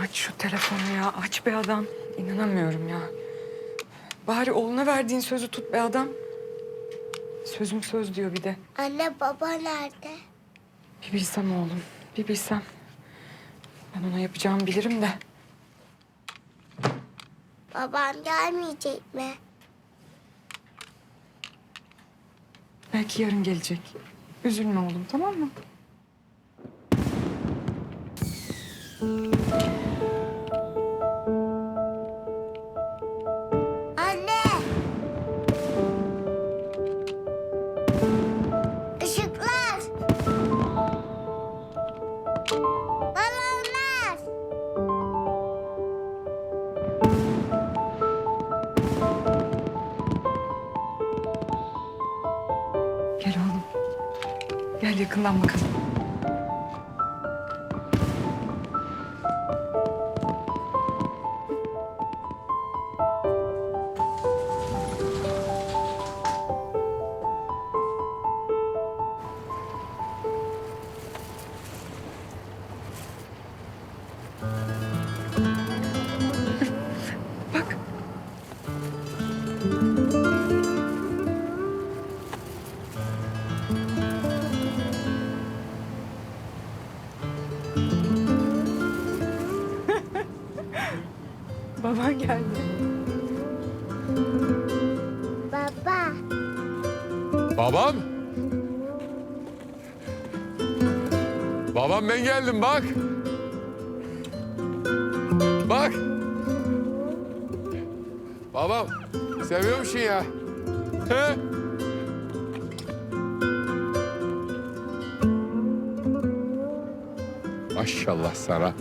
Aç şu telefonu ya. Aç be adam. İnanamıyorum ya. Bari oğluna verdiğin sözü tut be adam. Sözüm söz diyor bir de. Anne baba nerede? Bir bilsem oğlum. Bir bilsem. Ben ona yapacağımı bilirim de. Babam gelmeyecek mi? Belki yarın gelecek. Üzülme oğlum tamam mı? Gel oğlum. Gel yakından bakalım. Bak. geldi. Baba! Babam. Babam ben geldim bak. Bak. Babam seviyor musun ya? He? Maşallah sana.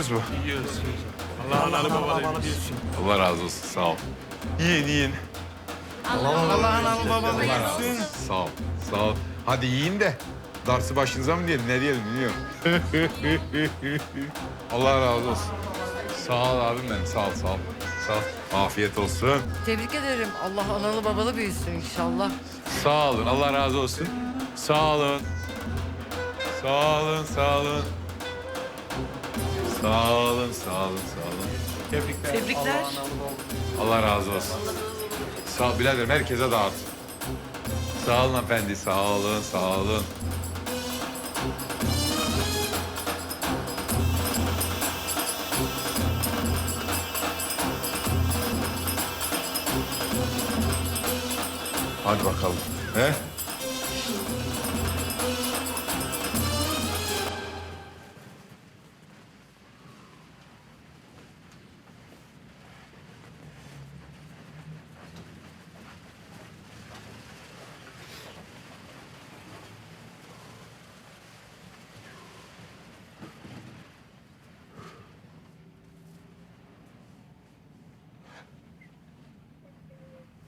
Yiyoruz mu? Allah'ın alı babalı Allah razı olsun sağ ol. Yiyin yiyin. Allah'ın alı babalı yesin. Sağ ol, sağ ol. Hadi yiyin de darsı başınıza mı diyelim, ne diyelim bilmiyorum. Allah razı olsun. Sağ ol abim benim, sağ ol, sağ ol. Sağ ol. Afiyet olsun. Tebrik ederim. Allah analı babalı büyüsün inşallah. Sağ olun, Allah razı olsun. Sağ olun. Sağ olun, sağ olun. Sağ olun, sağ olun, sağ olun. Tebrikler. Tebrikler. Allah razı olsun. Sağ birader herkese dağıt. Sağ olun efendi, sağ olun, sağ olun. Hadi bakalım. He?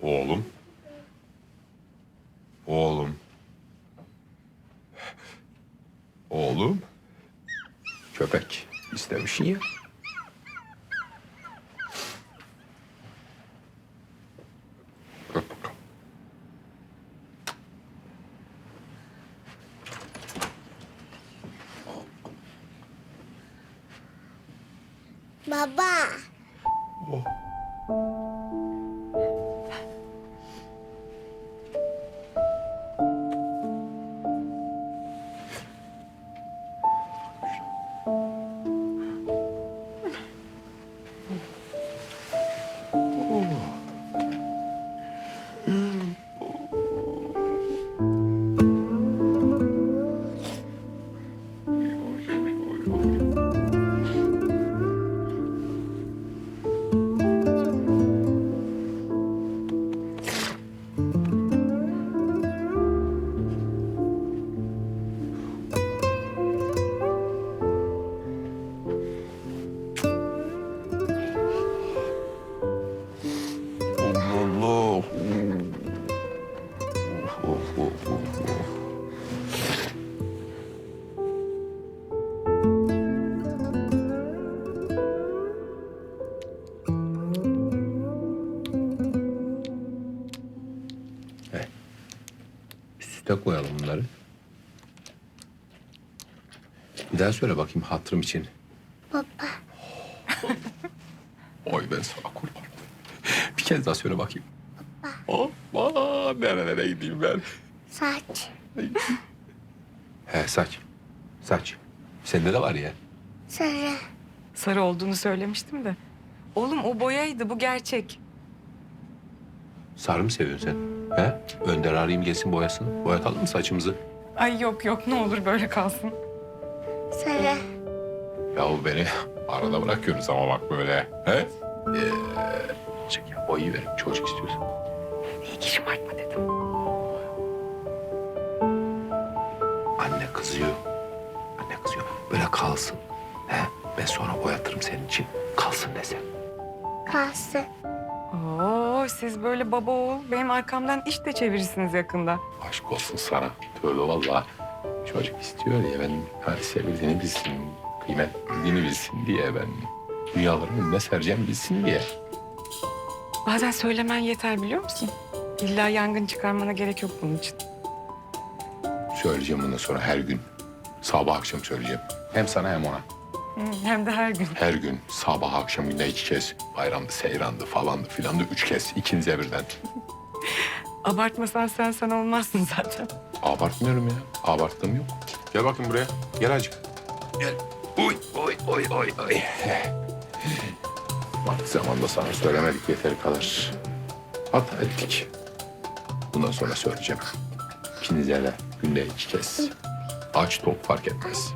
Oğlum. Oğlum. Oğlum. Köpek istemişsin ya. Öp bakalım. Baba! Tüpe koyalım bunları. Bir daha söyle bakayım hatırım için. Baba. Oy ben sana kurban. Bir kez daha söyle bakayım. Hoppa nerelere gideyim ben? Saç. He saç. Saç. Sende de var ya. Sarı. Sarı olduğunu söylemiştim de. Oğlum o boyaydı bu gerçek. Sarı mı seviyorsun sen? He? Önder arayayım gelsin boyasın. Boyatalım mı saçımızı? Ay yok yok ne olur böyle kalsın. Sarı. Yahu beni arada bırakıyorsunuz ama bak böyle. He? Ee, çek ya boyu verin çocuk istiyorsan. İyi ki şımartma dedim. Anne kızıyor. Anne kızıyor. Böyle kalsın. He? Ben sonra boyatırım senin için. Kalsın desem. Kalsın. Oo siz böyle baba oğul benim arkamdan iş de çevirirsiniz yakında. Aşk olsun sana. Tövbe vallahi. Çocuk istiyor ya ben hani sevildiğini bilsin, kıymet bildiğini bilsin diye ben dünyaların önüne sereceğim bilsin diye. Bazen söylemen yeter biliyor musun? İlla yangın çıkarmana gerek yok bunun için. Söyleyeceğim bundan sonra her gün. Sabah akşam söyleyeceğim. Hem sana hem ona. Hem de her gün. Her gün sabah akşam günde iki kez. Bayramdı, seyrandı falandı filandı üç kez. ikinize birden. Abartmasan sen sen olmazsın zaten. Abartmıyorum ya. Abarttığım yok. Gel bakayım buraya. Gel acık. Gel. Oy oy oy oy oy. Vakti zamanda sana söylemedik yeteri kadar. Hata ettik. Bundan sonra söyleyeceğim. İkinize de günde iki kez. Aç top fark etmez.